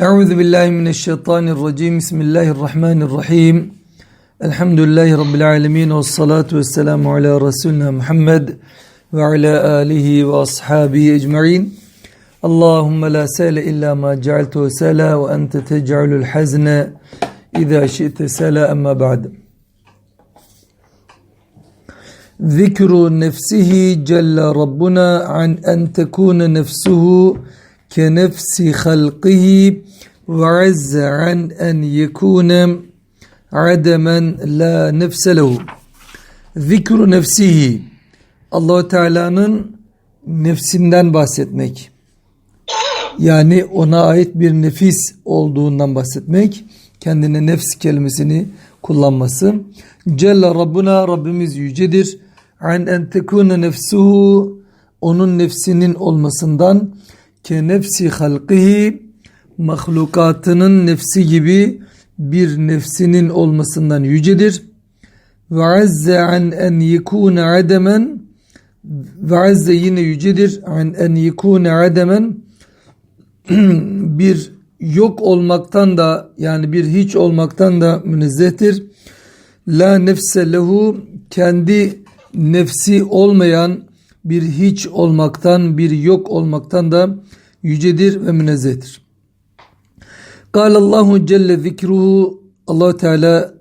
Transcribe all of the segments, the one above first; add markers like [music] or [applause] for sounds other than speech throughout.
Euzu billahi mineşşeytanirracim. Bismillahirrahmanirrahim. Elhamdülillahi rabbil alamin ve salatu vesselamu ala resulina Muhammed ve ala alihi ve ashabihi ecmaîn. Allahumme la sele illa ma cealtehu sela ve ente tec'alul hazne iza şi'te sela amma ba'd. Zikru nefsihi celle rabbuna an en tekune nefsuhu kenefsi halqihi ve azze an en yekune ademen la nefse lehu. Zikru nefsihi allah Teala'nın nefsinden bahsetmek. Yani ona ait bir nefis olduğundan bahsetmek. Kendine nefs kelimesini kullanması. Celle Rabbuna Rabbimiz yücedir. An en tekune nefsuhu onun nefsinin olmasından ke nefsi halqihi mahlukatının nefsi gibi bir nefsinin olmasından yücedir. Ve azze an en yekune ademen ve azze yine yücedir an en yekune ademen bir yok olmaktan da yani bir hiç olmaktan da münezzehtir. La nefse lehu kendi nefsi olmayan bir hiç olmaktan bir yok olmaktan da yücedir ve münezzehtir. Allahu Celle zikruhu allah Teala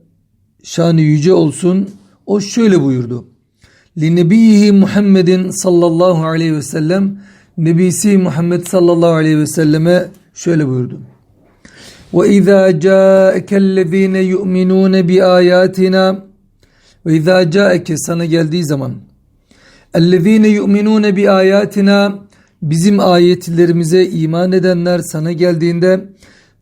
şanı yüce olsun. O şöyle buyurdu. Linebiyihi Muhammedin sallallahu aleyhi ve sellem Nebisi Muhammed sallallahu aleyhi ve selleme şöyle buyurdu. Ve izâ câekellezîne yu'minûne bi âyâtinâ ve izâ câeke sana geldiği zaman ellezîne yu'minûne bi âyâtinâ bizim ayetlerimize iman edenler sana geldiğinde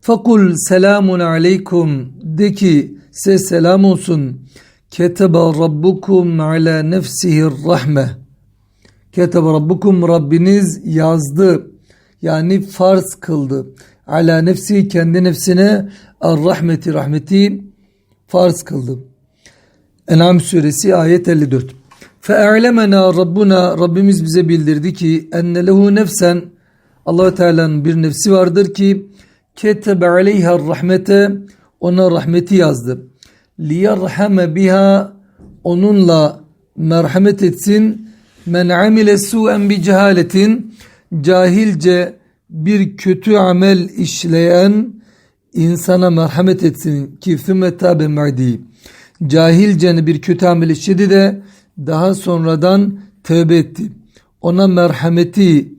fakul selamun aleykum. De ki size selam olsun. Ketebe rabbukum ala nefsihi rahme. Ketebe rabbukum Rabbiniz yazdı. Yani farz kıldı. Ala nefsi kendi nefsine ar rahmeti rahmeti farz kıldı. En'am suresi ayet 54 Fe'alemena Rabbuna Rabbimiz bize bildirdi ki enne lehu nefsen allah Teala'nın bir nefsi vardır ki ketebe aleyha rahmete ona rahmeti yazdı. Liyerhame biha onunla merhamet etsin. Men amile su'en bi cehaletin cahilce bir kötü amel işleyen insana merhamet etsin ki fümme tabe merdi. Bir kötü amel işledi de daha sonradan tövbe etti. Ona merhameti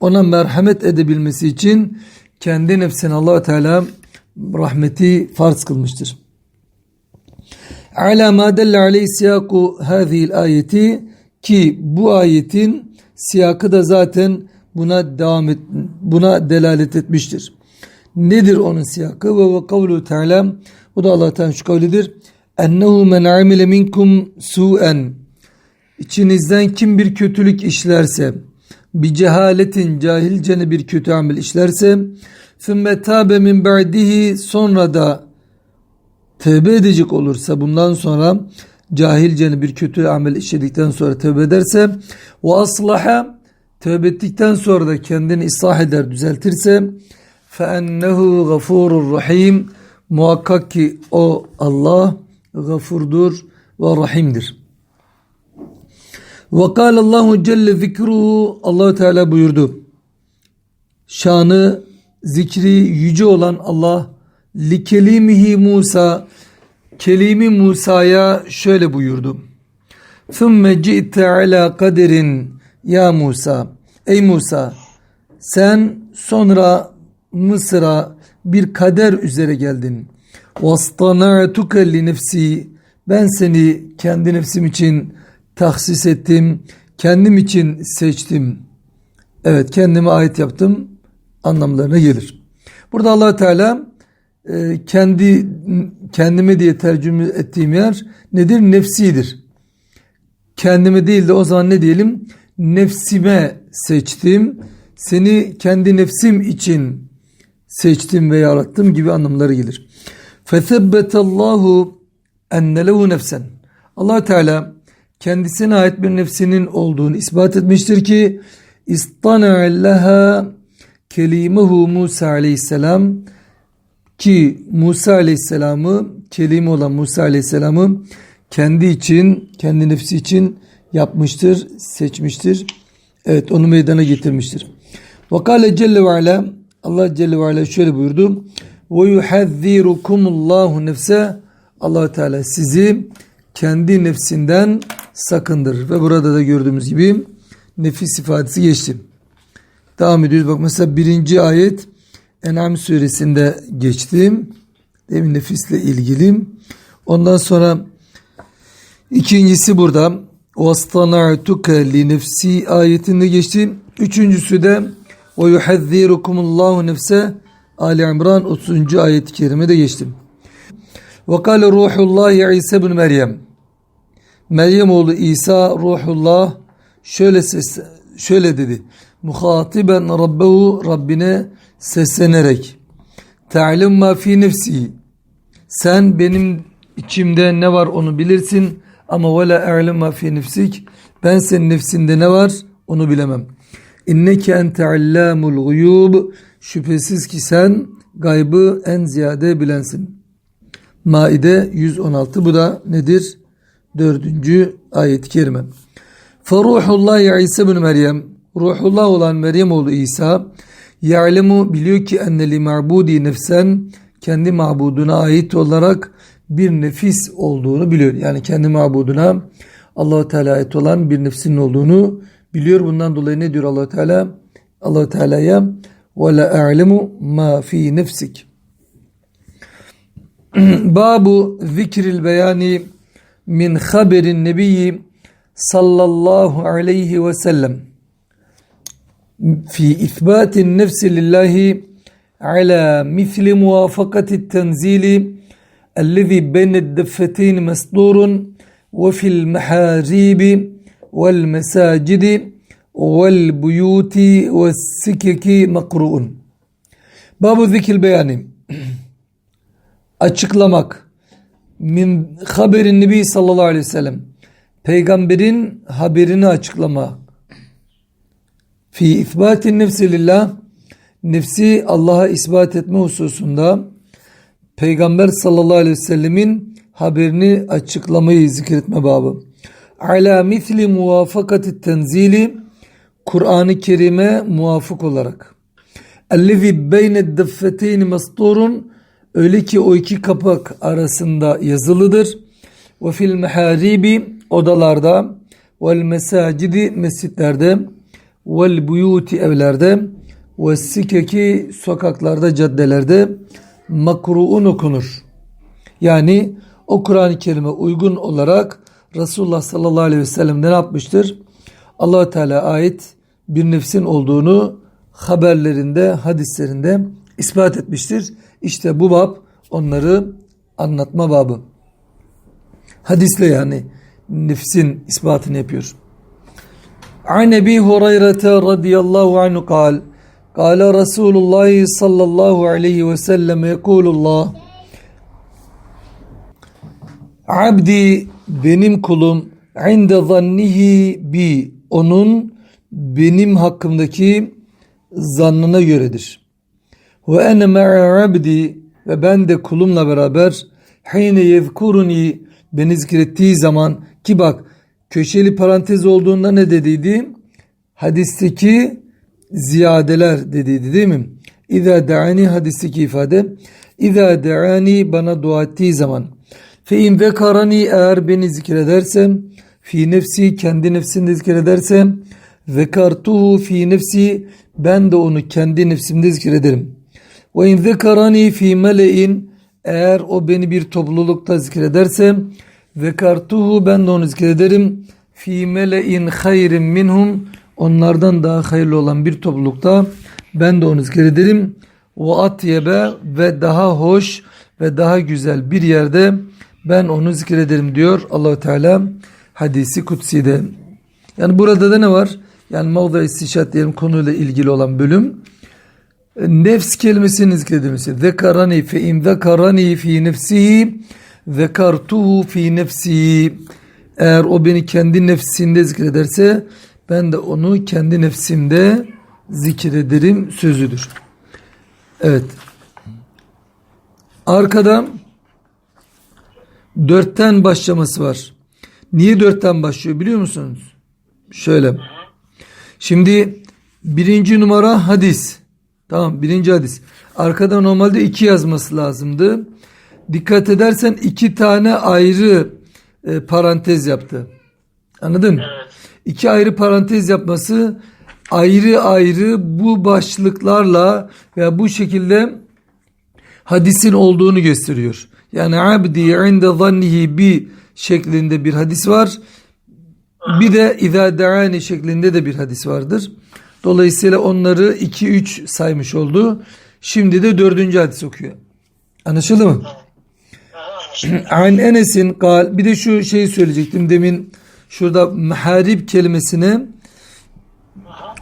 ona merhamet edebilmesi için kendi nefsine allah Teala rahmeti farz kılmıştır. Ala ma delle aleyhi siyaku hadhihi ayeti ki bu ayetin siyakı da zaten buna devam et, buna delalet etmiştir. Nedir onun siyakı? Ve ve kavlu Teala bu da Allah'tan şu kavlidir. Ennehu men amile minkum su'en İçinizden kim bir kötülük işlerse, bir cehaletin cahilcene bir kötü amel işlerse, ثُمَّ تَابَ min بَعْدِهِ Sonra da tövbe edecek olursa, bundan sonra cahilcene bir kötü amel işledikten sonra tövbe ederse, وَأَصْلَحَ Tövbe ettikten sonra da kendini ıslah eder, düzeltirse, فَاَنَّهُ غَفُورٌ rahim Muhakkak ki o Allah gafurdur ve rahimdir. Ve kâlallahu celle zikruhu allah Teala buyurdu. Şanı, zikri yüce olan Allah likelimihi Musa kelimi Musa'ya şöyle buyurdu. Thumme ci'te ala kaderin ya Musa. Ey Musa sen sonra Mısır'a bir kader üzere geldin. Vastana'tuke li nefsi ben seni kendi nefsim için tahsis ettim, kendim için seçtim. Evet kendime ait yaptım anlamlarına gelir. Burada allah Teala e, kendi kendime diye tercüme ettiğim yer nedir? Nefsidir. Kendime değil de o zaman ne diyelim? Nefsime seçtim. Seni kendi nefsim için seçtim ve yarattım gibi anlamları gelir. Fethebbetallahu enne lehu nefsen. allah Teala kendisine ait bir nefsinin olduğunu ispat etmiştir ki istana'allaha kelimehu Musa aleyhisselam ki Musa aleyhisselamı kelime olan Musa aleyhisselamı kendi için kendi nefsi için yapmıştır seçmiştir. Evet onu meydana getirmiştir. Ve kâle celle Allah celle ve ala şöyle buyurdu. Ve yuhazzirukumullahu nefse allah Teala sizi kendi nefsinden sakındır ve burada da gördüğümüz gibi nefis ifadesi geçti. Devam ediyoruz. Bak mesela birinci ayet En'am suresinde geçtim. Demin nefisle ilgili. Ondan sonra ikincisi burada وَاسْتَنَعْتُكَ لِنَفْسِ ayetinde geçti. Üçüncüsü de وَيُحَذِّرُكُمُ اللّٰهُ nefse Ali İmran 30. ayet-i kerimede geçtim. وَقَالَ رُوحُ اللّٰهِ İsa ibn Meryem Meryem oğlu İsa Ruhullah şöyle ses, şöyle dedi. Muhatiben Rabbehu Rabbine seslenerek. Ta'lim ma fi nefsi. Sen benim içimde ne var onu bilirsin ama ve la a'lem ma fi nefsik. Ben senin nefsinde ne var onu bilemem. İnneke ente allamul guyub. Şüphesiz ki sen gaybı en ziyade bilensin. Maide 116 bu da nedir? Dördüncü ayet-i kerime. Feruhullahi İsa bin Meryem Ruhullah olan Meryem oğlu İsa ya'lemu biliyor ki enne li ma'budi nefsen kendi mabuduna ait olarak bir nefis olduğunu biliyor. Yani kendi mabuduna Allahu Teala ait olan bir nefsin olduğunu biliyor. Bundan dolayı ne diyor Allahu Teala? Allahu Teala'ya ve la a'lemu ma fi nefsik. [clears throat] Babu zikril beyani min haberin nebiyyi sallallahu aleyhi ve sellem fi ithbatin nefsi lillahi ala misli muvafakati tenzili الذي بين الدفتين مسطور وفي المحاريب والمساجد والبيوت والسكك مقروء باب ذكر البيان [clears throat] açıklamak min haberin nebi sallallahu aleyhi ve sellem. Peygamberin haberini açıklama. Fi isbatin nefsi lillah. Nefsi Allah'a ispat etme hususunda peygamber sallallahu aleyhi ve sellemin haberini açıklamayı zikretme babı. Ala misli muvafakati tenzili Kur'an-ı Kerim'e muvafık olarak. Ellezi beyne deffeteyni masturun Öyle ki o iki kapak arasında yazılıdır. Ve fil meharibi odalarda vel mesacidi mescitlerde vel buyuti evlerde ve sikeki sokaklarda caddelerde makruun okunur. Yani o Kur'an-ı Kerim'e uygun olarak Resulullah sallallahu aleyhi ve sellem ne yapmıştır? allah Teala ait bir nefsin olduğunu haberlerinde, hadislerinde ispat etmiştir. İşte bu bab onları anlatma babı. Hadisle yani nefsin ispatını yapıyor. An Ebi Hureyre'te radıyallahu anhu kal. Kale Resulullah sallallahu aleyhi ve sellem yekulullah. Abdi benim kulum inde zannihi bi onun benim hakkımdaki zannına göredir. Ve ene ma'a abdi ve ben de kulumla beraber hine yezkuruni beni zikrettiği zaman ki bak köşeli parantez olduğunda ne dediydi? Hadisteki ziyadeler dediydi değil mi? İza da'ani hadisteki ifade İza da'ani bana dua ettiği zaman fe in zekarani eğer beni zikredersem fi nefsi kendi nefsinde zikredersem zekartuhu fi nefsi ben de onu kendi nefsimde zikrederim. Ve in zekarani fi mele'in eğer o beni bir toplulukta zikrederse zekartuhu ben de onu zikrederim. Fi mele'in hayrin minhum onlardan daha hayırlı olan bir toplulukta ben de onu zikrederim. Ve atyebe ve daha hoş ve daha güzel bir yerde ben onu zikrederim diyor Allahu Teala hadisi kutsi'de. Yani burada da ne var? Yani mavda istişat diyelim konuyla ilgili olan bölüm nefs kelimesinin zikredilmesi. Zekarani fe in zekarani fi nefsihi zekartuhu fi nefsi. Eğer o beni kendi nefsinde zikrederse ben de onu kendi nefsimde zikrederim sözüdür. Evet. Arkada dörtten başlaması var. Niye dörtten başlıyor biliyor musunuz? Şöyle. Şimdi birinci numara hadis. Tamam birinci hadis. Arkada normalde iki yazması lazımdı. Dikkat edersen iki tane ayrı e, parantez yaptı. Anladın? Evet. İki ayrı parantez yapması ayrı ayrı bu başlıklarla veya bu şekilde hadisin olduğunu gösteriyor. Yani abdi inde zannihi bi şeklinde bir hadis var. Bir de izâ de'ani şeklinde de bir hadis vardır. Dolayısıyla onları 2-3 saymış oldu. Şimdi de dördüncü hadis okuyor. Anlaşıldı mı? [clears throat] An Enes'in kal bir de şu şeyi söyleyecektim demin şurada meharip kelimesine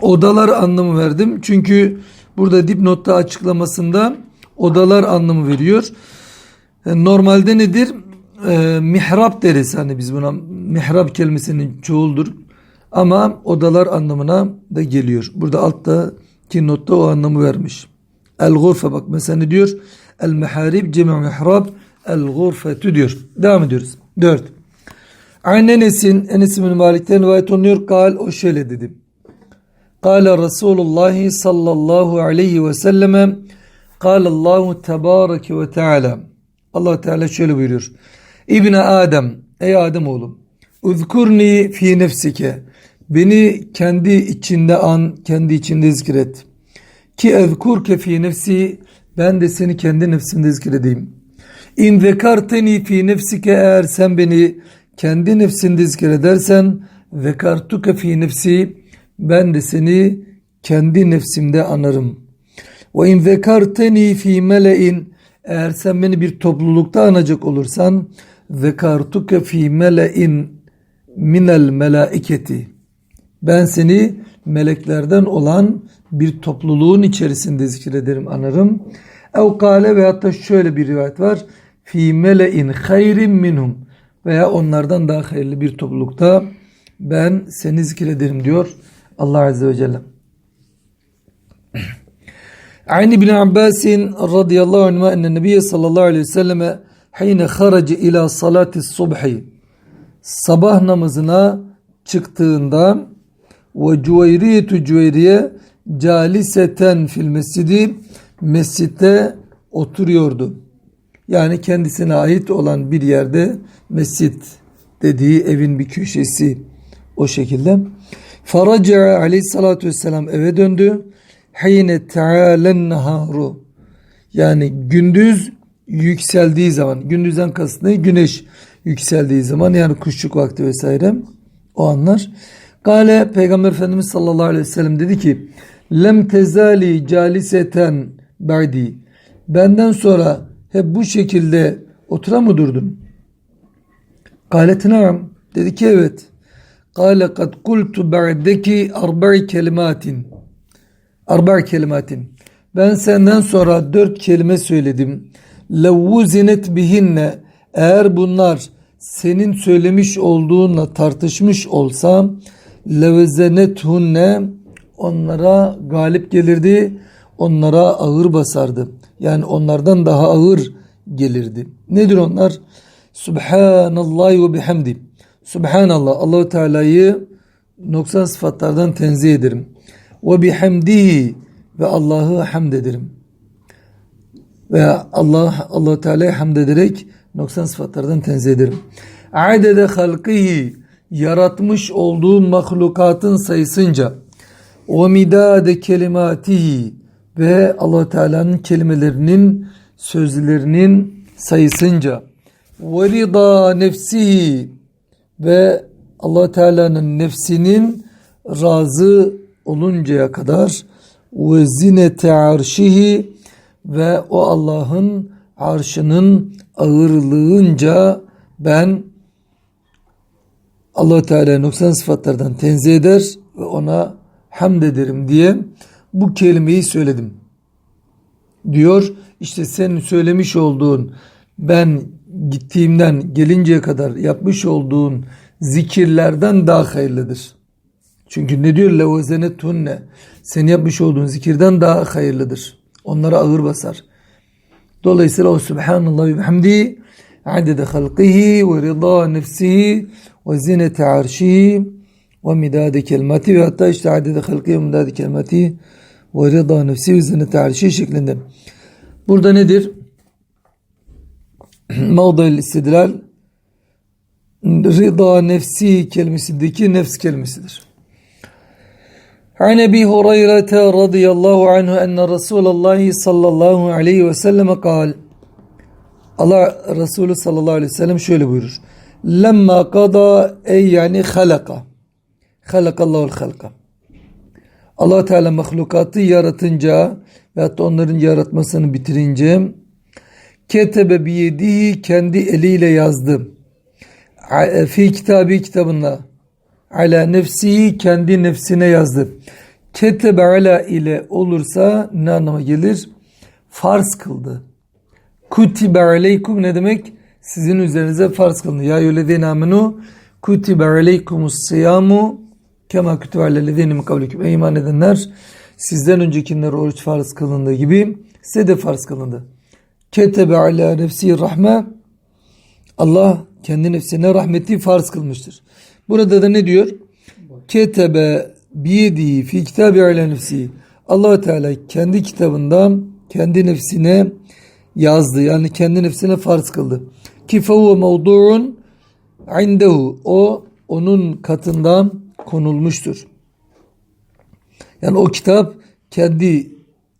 odalar anlamı verdim. Çünkü burada dipnotta açıklamasında odalar anlamı veriyor. E, Normalde nedir? E, mihrap deriz hani biz buna mihrap kelimesinin çoğuldur. Ama odalar anlamına da geliyor. Burada altta ki notta o anlamı vermiş. El gurfe bak mesela ne diyor? El meharib cemi mihrab el gurfetü diyor. Devam ediyoruz. 4. An Enes'in Enes bin Malik'ten rivayet olunuyor. Kal o şöyle dedi. Kale Resulullah sallallahu aleyhi ve selleme Kale Allahu tebareke ve teala Allah Teala şöyle buyuruyor. İbne Adem ey Adem oğlum Uzkurni fi nefsike beni kendi içinde an kendi içinde zikret ki ezkurke fi nefsi ben de seni kendi nefsimde zikredeyim. İn zekarteni fi nefsike eğer sen beni kendi nefsinde zikredersen zekartuke fi nefsi ben de seni kendi nefsimde anarım. Ve in zekarteni fi mele'in eğer sen beni bir toplulukta anacak olursan zekartuke fi mele'in minel melaiketi ben seni meleklerden olan bir topluluğun içerisinde zikrederim, anarım. Ev kâle veyahut da şöyle bir rivayet var. Fî mele'in hayrin minhum veya onlardan daha hayırlı bir toplulukta ben seni zikrederim diyor Allah Azze ve Celle. عن ابن عباس رضي الله عنهما أن النبي صلى الله عليه وسلم حين خرج إلى صلاة الصبح sabah namazına çıktığında ve Cüveyriyetu Cüveyriye caliseten fil mescidi mescitte oturuyordu. Yani kendisine ait olan bir yerde mescit dediği evin bir köşesi o şekilde. Faraca aleyhissalatü vesselam eve döndü. Hine tealen naharu yani gündüz yükseldiği zaman gündüzden kastı ne? Güneş yükseldiği zaman yani kuşluk vakti vesaire o anlar. Gale Peygamber Efendimiz sallallahu aleyhi ve sellem dedi ki lem tezali caliseten ba'di benden sonra hep bu şekilde otura mı durdun? Galet naam dedi ki evet. Kale kad kultu ba'deki arba'i kelimatin arba' kelimatin ben senden sonra dört kelime söyledim. Levvuzinet bihinne eğer bunlar senin söylemiş olduğunla tartışmış olsa levezenethunne onlara galip gelirdi. Onlara ağır basardı. Yani onlardan daha ağır gelirdi. Nedir onlar? Subhanallah ve bihamdi. Subhanallah Allahu Teala'yı noksan sıfatlardan tenzih ederim. Ve bihamdihi ve Allah'ı hamd ederim. Ve Allah Allah Teala'ya hamd ederek noksan sıfatlardan tenzih ederim. Adede halkihi yaratmış olduğu mahlukatın sayısınca o midade kelimatihi ve Allah Teala'nın kelimelerinin sözlerinin sayısınca ve rida nefsihi ve Allah Teala'nın nefsinin razı oluncaya kadar ve zinete arşihi ve o Allah'ın arşının ağırlığınca ben Allah Teala noksan sıfatlardan tenzih eder ve ona hamd ederim diye bu kelimeyi söyledim. Diyor işte senin söylemiş olduğun ben gittiğimden gelinceye kadar yapmış olduğun zikirlerden daha hayırlıdır. Çünkü ne diyor levezenetunne sen yapmış olduğun zikirden daha hayırlıdır. Onlara ağır basar. Dolayısıyla o Subhanallah ve bihamdi adede halqihi ve rida nefsihi ve zinete arşihi ve midade kelimati ve hatta işte adede halqihi ve midade kelimati ve rida nefsihi ve zinete arşihi şeklinde. Burada nedir? [clears throat] Mevda'il istidlal rida nefsi kelimesindeki nefs kelimesidir. عن ابي هريره رضي الله عنه ان رسول الله صلى الله عليه وسلم قال Allah Resulü sallallahu aleyhi ve sellem şöyle buyurur. Lemma kada ey yani halaka. Halakallahul halka. Allah Teala mahlukatı yaratınca ve hatta onların yaratmasını bitirince ketebe biyedihi kendi eliyle yazdı. Fi kitabı kitabında ala nefsihi kendi nefsine yazdı. Ketebe ala ile olursa ne anlama gelir? Farz kıldı. Kutibe aleykum ne demek? Sizin üzerinize farz kılındı. Ya yüllezine amenu kutibe aleykumus siyamu kema kutibe alellezine min kablikum. Ey iman edenler sizden öncekiler oruç farz kılındığı gibi size de farz kılındı. Ketebe ala nefsi rahme Allah kendi nefsine rahmeti farz kılmıştır. Burada da ne diyor? Ketebe biyedi fi kitabi ala nefsi. allah Teala kendi kitabından kendi nefsine yazdı. Yani kendi nefsine farz kıldı. Ki fehuve mevdu'un indehu. O onun katından konulmuştur. Yani o kitap kendi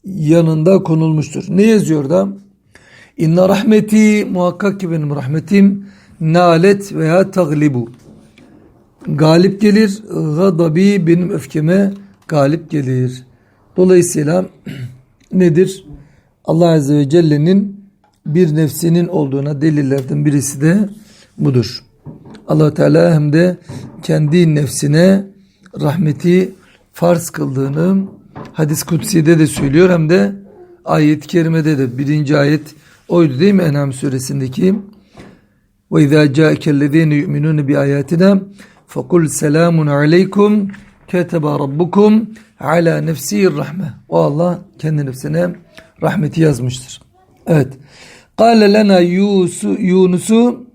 yanında konulmuştur. Ne yazıyor da? İnne rahmeti muhakkak ki benim rahmetim nalet veya taglibu. Galip gelir. Gadabi benim öfkeme galip gelir. Dolayısıyla [clears throat] nedir? Allah Azze ve Celle'nin bir nefsinin olduğuna delillerden birisi de budur. allah Teala hem de kendi nefsine rahmeti farz kıldığını hadis kutsi'de de söylüyor hem de ayet-i kerimede de birinci ayet oydu değil mi En'am suresindeki ve izâ câekellezîne yu'minûne bi âyâtina fekul selamun aleykum ketebe rabbukum ala nefsihir rahme. O Allah kendi nefsine rahmeti yazmıştır. Evet. Kâle lena Yunus'u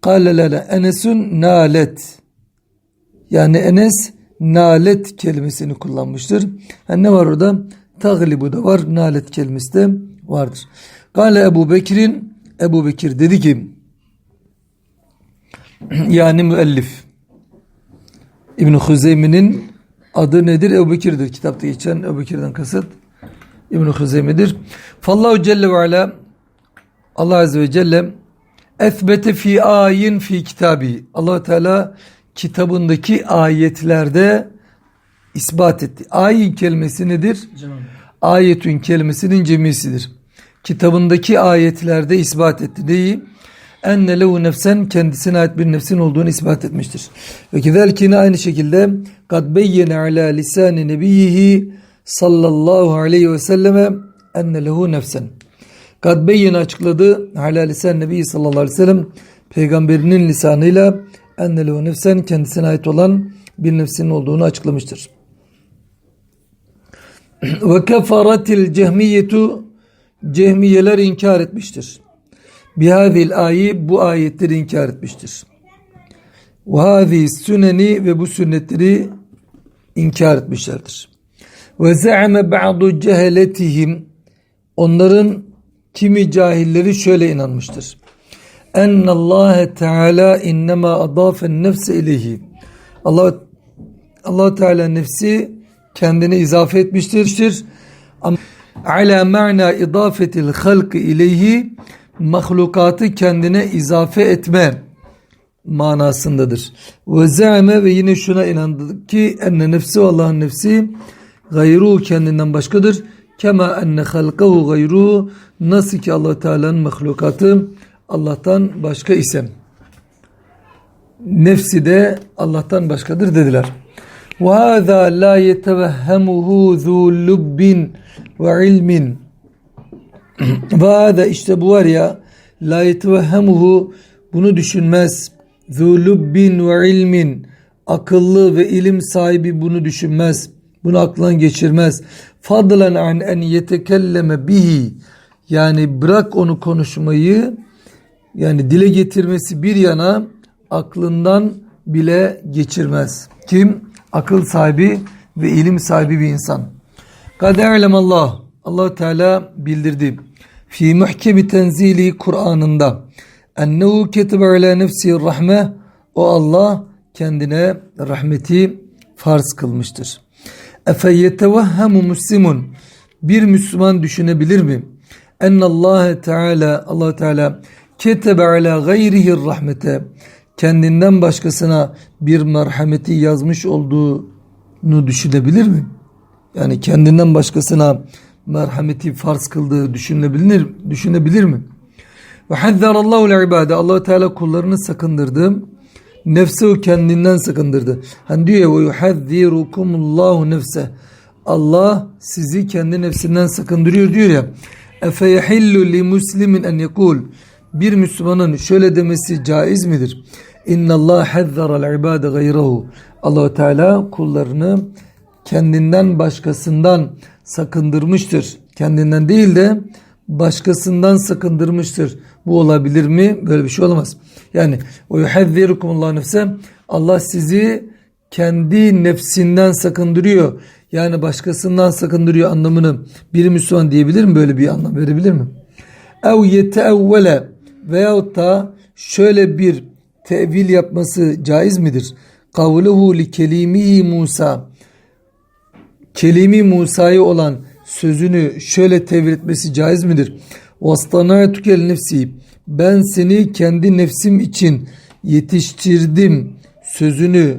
kâle lena Enes'un nalet. Yani Enes nalet kelimesini kullanmıştır. Yani ne var orada? Taglibu da var. Nalet kelimesi de vardır. Kâle Ebu Bekir'in Ebu Bekir dedi ki [clears throat] yani müellif İbn-i Huzeymi'nin adı nedir? Ebu Bekir'dir. Kitapta geçen Ebu Bekir'den kasıt İbn-i Huzeymi'dir. Fallahu Celle ve Ala Allah Azze ve Celle esbete fi ayin fi kitabi. allah Teala kitabındaki ayetlerde ispat etti. Ayin kelimesi nedir? Canım. Ayetün kelimesinin cemisidir. Kitabındaki ayetlerde ispat etti. Neyi? Enne lehu nefsen kendisine ait bir nefsin olduğunu ispat etmiştir. Ve kezelkine aynı şekilde kad beyyene ala lisani nebiyyihi sallallahu aleyhi ve selleme enne lehu nefsen. Kad beyyene açıkladı ala lisan nebi sallallahu aleyhi ve sellem peygamberinin lisanıyla enne lehu nefsen kendisine ait olan bir nefsinin olduğunu açıklamıştır. [clears throat] Ve kefaratil cehmiyetu cehmiyeler inkar etmiştir. Bihazil ayi bu ayetleri inkar etmiştir. Ve hazi süneni ve bu sünnetleri inkar etmişlerdir. Ve ze'ame ba'du ceheletihim onların kimi cahilleri şöyle inanmıştır. Enne Allah Teala innema adafen nefse ileyhi. Allah Allah Teala nefsi kendine izafe etmiştir. Ala ma'na idafetil halqi ileyhi mahlukatı kendine izafe etme manasındadır. Ve ze'me ve yine şuna inandı ki enne nefsi Allah'ın nefsi gayru kendinden başkadır. Kema enne halkahu gayru nasıl ki Allah Teala'nın mahlukatı Allah'tan başka ise nefsi de Allah'tan başkadır dediler. Ve hâzâ lâ yetevehhemuhu zû lubbin [clears throat] ve işte bu var ya la yetvehhemuhu bunu düşünmez. Zulubbin ve ilmin akıllı ve ilim sahibi bunu düşünmez. Bunu aklından geçirmez. Fadlan an en yetekelleme bihi. Yani bırak onu konuşmayı yani dile getirmesi bir yana aklından bile geçirmez. Kim? Akıl sahibi ve ilim sahibi bir insan. Kad Allah. Allah Teala bildirdi. Fi muhkemi tenzili Kur'an'ında ennehu ketebe ala nefsi rahme o Allah kendine rahmeti farz kılmıştır. Efe yetevehhemu muslimun bir Müslüman düşünebilir mi? Allah Teala Allah Teala ketebe ala gayrihi rahmete kendinden başkasına bir merhameti yazmış olduğunu düşünebilir mi? Yani kendinden başkasına merhameti farz kıldığı düşünebilir, düşünebilir mi? Ve hazzarallahu ibade Allah Teala kullarını sakındırdı. Nefsi kendinden sakındırdı. Hani diyor ya ve yuhazzirukumullahu nefse. Allah sizi kendi nefsinden sakındırıyor diyor ya. Efe yehillu li muslimin en yekul. Bir Müslümanın şöyle demesi caiz midir? İnna Allah hazzaral ibade gayrahu. Allah Teala kullarını kendinden başkasından sakındırmıştır. Kendinden değil de başkasından sakındırmıştır. Bu olabilir mi? Böyle bir şey olamaz. Yani o yuhezzirukumullahu nefse Allah sizi kendi nefsinden sakındırıyor. Yani başkasından sakındırıyor anlamını bir Müslüman diyebilir mi? Böyle bir anlam verebilir mi? Ev yeteevvele veyahut da şöyle bir tevil yapması caiz midir? Kavluhu li kelimihi Musa kelimi Musa'yı olan sözünü şöyle tevil etmesi caiz midir? Vastana'tukel nefsi ben seni kendi nefsim için yetiştirdim sözünü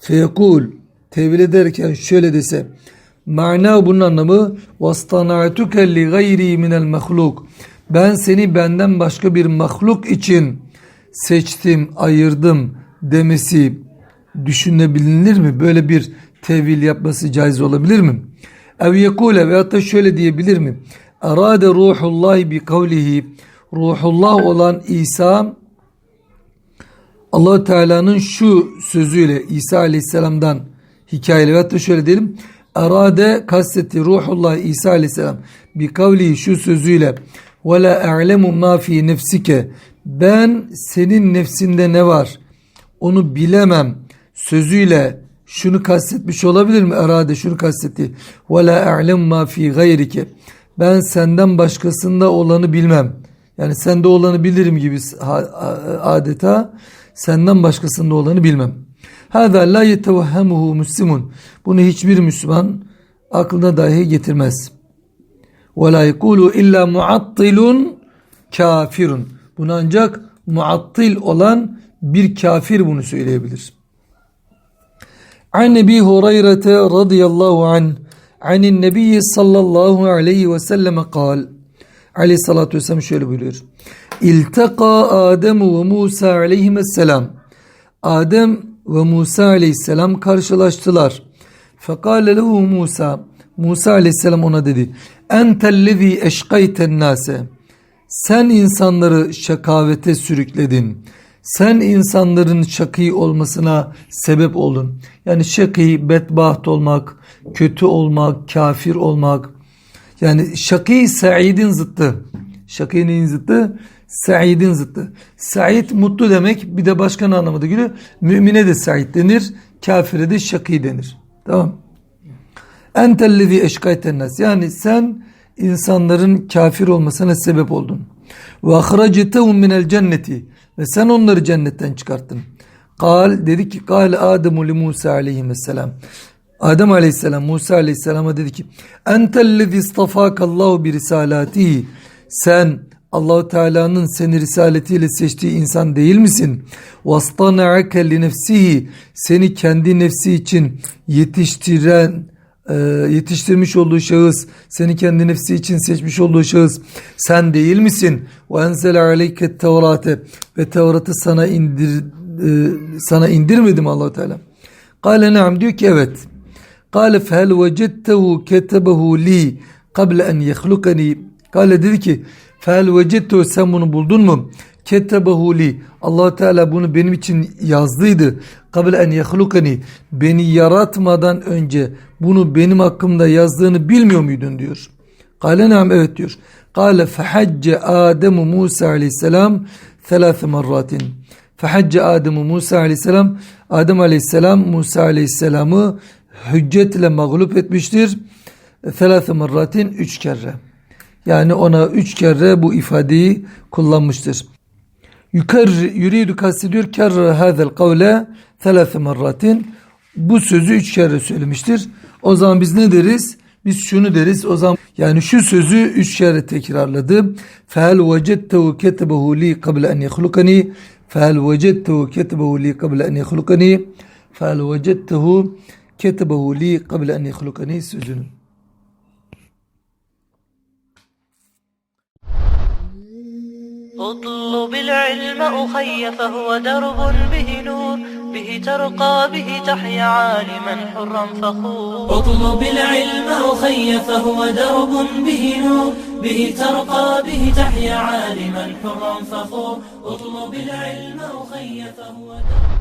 fekul tevil ederken şöyle dese mana bunun anlamı vastana'tuke li gayri minel mahluk ben seni benden başka bir mahluk için seçtim, ayırdım demesi düşünebilir mi? Böyle bir tevil yapması caiz olabilir mi? Ev yekule veyahut da şöyle diyebilir mi? Arade ruhullahi bi kavlihi ruhullah olan İsa allah Teala'nın şu sözüyle İsa Aleyhisselam'dan hikayeli veyahut da şöyle diyelim Arade kastetti ruhullah İsa Aleyhisselam bi kavlihi şu sözüyle ve la a'lemu ma fi nefsike ben senin nefsinde ne var onu bilemem sözüyle şunu kastetmiş olabilir mi? Erade şunu kastetti. Ve la a'lem ma fi gayrike. Ben senden başkasında olanı bilmem. Yani sende olanı bilirim gibi adeta senden başkasında olanı bilmem. Hâzâ la yetevehhemuhu muslimun. Bunu hiçbir Müslüman aklına dahi getirmez. Ve la yekulu illa muattilun kafirun. Bunu ancak muattil olan bir kafir bunu söyleyebilir. An Ebi Hureyre radıyallahu an anin Nebi sallallahu aleyhi ve selleme kal aleyhissalatü vesselam şöyle buyuruyor. İlteka Adem ve Musa aleyhisselam Adem ve Musa aleyhisselam karşılaştılar. Fekale lehu Musa Musa aleyhisselam ona dedi. Entellezi eşkayten nase sen insanları şakavete sürükledin. Sen insanların şakî olmasına sebep olun. Yani şakî, bedbaht olmak, kötü olmak, kafir olmak. Yani şakî Said'in zıttı. Şakî'nin zıttı, Said'in zıttı. Said mutlu demek bir de başka anlamda geliyor. Mümine de Said denir, kafire de şakî denir. Tamam. Entellezi eşkayten nas. Yani sen insanların kafir olmasına sebep oldun. Ve ahracetehum minel cenneti ve sen onları cennetten çıkarttın. Kal dedi ki kal Ademu li Musa aleyhisselam. Adem aleyhisselam Musa aleyhisselama dedi ki entellezi istafakallahu bi risalatihi sen Allahu Teala'nın seni risaletiyle seçtiği insan değil misin? Vastana'ake li nefsihi seni kendi nefsi için yetiştiren e, yetiştirmiş olduğu şahıs, seni kendi nefsi için seçmiş olduğu şahıs sen değil misin? Ve enzele aleyke tevrate ve Tevrat'ı sana indir e, sana indirmedim Allah Teala. Kale naam diyor ki evet. Kale fehel vecettehu ketebehu li kable en yehlukani. Kale dedi ki Fel vecettu sen bunu buldun mu? Kettebehu li. allah Teala bunu benim için yazdıydı. Kabul en yehlukani. Beni yaratmadan önce bunu benim hakkımda yazdığını bilmiyor muydun diyor. Kale nam evet diyor. Kale fehacce Ademu Musa aleyhisselam thelâfe merratin. Fehacce Ademu Musa aleyhisselam Adem aleyhisselam Musa aleyhisselamı hüccetle mağlup etmiştir. Thelâfe merratin üç kere. Yani ona üç kere bu ifadeyi kullanmıştır. Yukarı yuridu kastediyor kerre hazel kavle thelâfe merratin. Bu sözü üç kere söylemiştir. O zaman biz ne deriz? Biz şunu deriz. O zaman yani şu sözü üç kere tekrarladı. Fehel vecettehu ketebehu li kable en yehlukani. Fehel vecettehu ketebehu li kable en yehlukani. Fehel vecettehu ketebehu li kable en yehlukani sözünü. أطلب العلم أخي فهو درب به نور به ترقى به تحيا عالما حرا فخور. أطلب العلم أخي فهو درب به نور به ترقى به تحيا عالما حرا فخور. أطلب العلم أخي فهو درب